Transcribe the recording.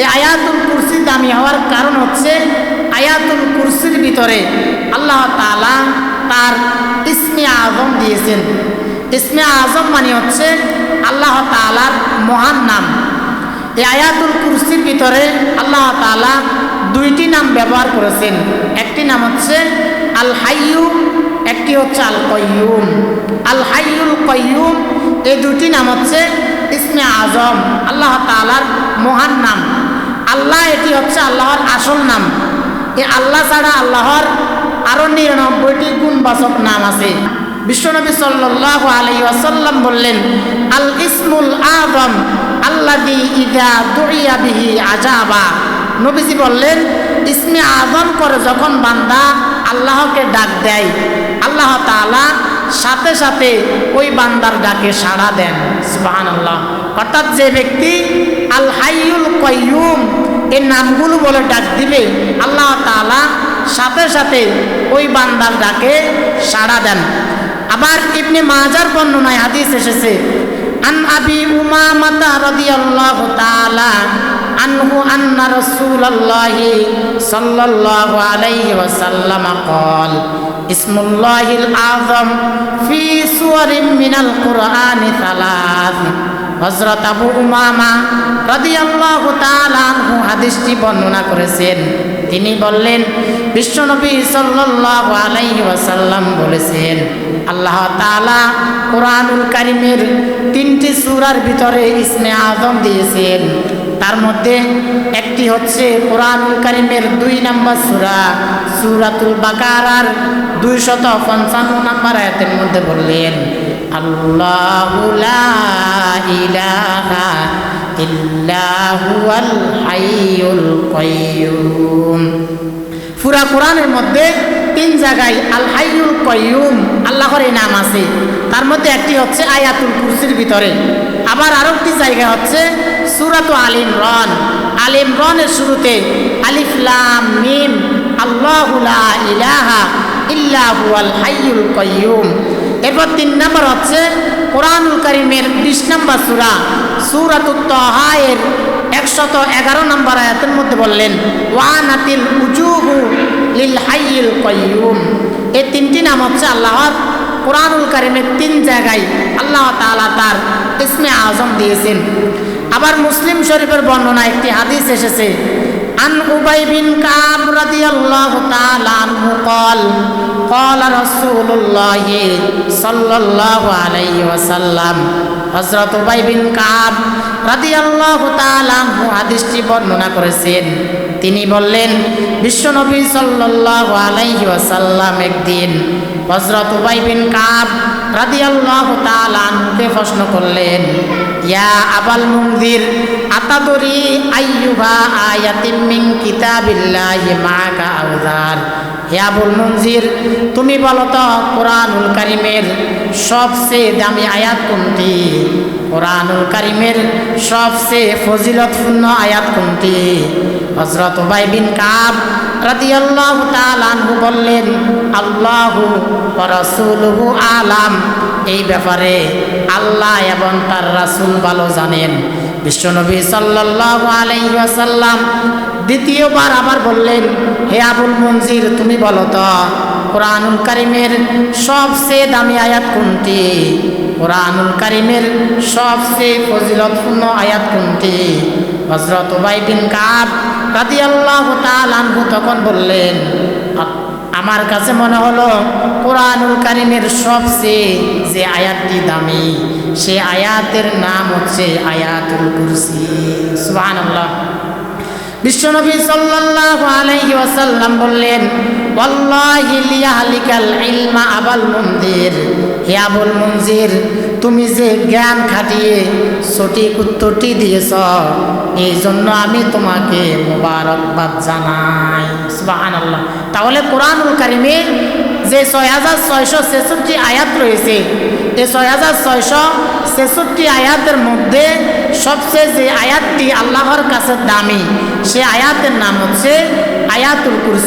এই আয়াতুল কুরসি দামি হওয়ার কারণ হচ্ছে আয়াতুল কুরসির ভিতরে আল্লাহ তাআলা তার ইসমে আজম দিয়েছেন। ইসমে আজম মানে হচ্ছে আল্লাহ তাআলার মহান নাম। এই আয়াতুল কুরসির ভিতরে আল্লাহ তাআলা দুইটি নাম ব্যবহার করেছেন। একটি নাম হচ্ছে আল হাইয়ু একটি হচ্ছে আল কয়ুম আল হাইয়ুল কয়ুম এই দুটি নাম হচ্ছে আজম, আল্লাহ তাআলার মহান নাম। আল্লাহ, এটি হচ্ছে আল্লাহর আসল নাম। এই আল্লাহ ছাড়া আল্লাহর আরও নিরানব্বইটি গুণবাচক নাম আছে। বিশ্বনবী সাল্লাহ আলাই ওয়াসাল্লাম বললেন, আল ইসমুল আজম আল্লাদি ইদা দুইয়া বিহি আজাবা নবীজি বললেন, ইসমে আজম করে যখন বান্দা আল্লাহকে ডাক দেয়, আল্লাহ তাআলা সাথে সাথে ওই বান্দার ডাকে সাড়া দেন সুবাহান আল্লাহ অর্থাৎ যে ব্যক্তি আল হাইয়ুল কয়ুম এই নামগুলো বলে ডাক দিবে আল্লাহ তাআলা সাথে সাথে ওই বান্দার ডাকে সাড়া দেন আবার ইবনে মাজার বর্ণনায় হাদিস এসেছে আন আবি উমামাতা রাদিয়াল্লাহু তাআলা আনহু আন্না রাসূলুল্লাহি সাল্লাল্লাহু আলাইহি ওয়াসাল্লাম قال ইসমুল্লাহিল আজম ফি সুয়ারিম মিনাল কোরআনি সালাস। হজরত আবু উমামা রাদিয়াল্লাহু তাআলা আনহু হাদিসটি বর্ণনা করেছেন। তিনি বললেন বিশ্বনবী সাল্লাল্লাহু আলাইহি ওয়াসাল্লাম বলেছেন, আল্লাহ তাআলা কোরআনুল কারিমের তিনটি সূরার ভিতরে ইসমে আজম দিয়েছেন। তার মধ্যে একটি হচ্ছে কোরআনুল কারিমের দুই নম্বর সূরা সূরাতুল বাকারার দুইশত পঞ্চান্ন নম্বর আয়াতের মধ্যে বললেন পুরা কোরআনের মধ্যে তিন জায়গায় আল হাইয়ুল কয়ুম আল্লাহর এই নাম আছে। তার মধ্যে একটি হচ্ছে আয়াতুল কুরসির ভিতরে। আবার আরও একটি জায়গা হচ্ছে সুরাত আলিম রন আলিম রনের শুরুতে আলিফলাম মিম আল্লাহুলা ইলাহা ইল্লাহু আল হাইয়ুল কয়ুম এরপর তিন নম্বর হচ্ছে কোরআনুল করিমের বিশ নম্বর সুরা, সুরাতুত তহায়ের একশত এগারো নম্বর আয়াতের মধ্যে বললেন, ওয়ানাতিল উজুহু লিল হাইয়িল কয়ুম এই তিনটি নাম হচ্ছে আল্লাহর কোরআনুল কারিমের তিন জায়গায় আল্লাহ তাআলা তার ইসমে আজম দিয়েছেন। আবার মুসলিম শরীফের বর্ণনা একটি হাদিস এসেছে عن أبي بن كعب رضي الله تعالى عنه قال قال رسول الله صلى الله عليه وسلم হজরত উবাই বিন কাব রাদিয়াল্লাহু তাআলা আনহু হাদিসটি বর্ণনা করেছেন তিনি বললেন বিশ্বনবী সাল্লাল্লাহু আলাইহি ওয়াসাল্লাম একদিন হজরত উবাই বিন কাব রাদিয়াল্লাহু তাআলা আনহুকে প্রশ্ন করলেন, ইয়া আবাল মুনজির, আতাদরি আইয়ুবা আয়াতিম মিন কিতাবিল্লাহি মাকা আউযার হে আবুল তুমি বলো তো, কোরআনুল কারিমের সবচেয়ে দামি আয়াত কোনটি? কোরআনুল কারিমের সবচেয়ে ফজিলতপূর্ণ আয়াত কোনটি? হজরত উবাই বিন কাব রাদিয়াল্লাহু তাআলা বললেন, আল্লাহু ওয়া রাসূলুহু আলাম। এই ব্যাপারে আল্লাহ এবং তার রাসুল ভালো জানেন। বিশ্বনবী সাল্লাল্লাহু আলাইহি ওয়াসাল্লাম দ্বিতীয়বার আবার বললেন, হে আবুল মঞ্জির তুমি বলো তো, কোরআনুল কারিমের সবচেয়ে দামি আয়াত কোনটি? কোরআনুল কারিমের সবচেয়ে ফজিলতপূর্ণ আয়াত কোনটি? হজরত উবাই বিন কাব তাআলা আনহু তখন বললেন আমার কাছে মনে হলো কোরআনুল কারিমের সবচেয়ে যে আয়াতটি দামি, সে আয়াতের নাম হচ্ছে আয়াতুল কুরসি। সুবহানাল্লাহ। বিশ্বনবী সাল্লাল্লাহু আলাইহি ওয়াসাল্লাম বললেন, ওয়াল্লাহি লিয়াহলিকাল ইলমা আবাল মুনজির হে আবুল মুনজির, তুমি যে জ্ঞান খাটিয়ে সঠিক উত্তরটি দিয়েছ এই জন্য আমি তোমাকে মোবারকবাদ জানাই। সুবহানাল্লাহ। তাহলে কোরআনুল কারিমে যে ছয় হাজার ছয়শো ছেষট্টি আয়াত রয়েছে, এই ছয় হাজার ছয়শো ছেষট্টি আয়াতের মধ্যে সবচেয়ে যে আয়াতটি আল্লাহর কাছে দামি, সে আয়াতের নাম হচ্ছে আয়াতুল কুরসি।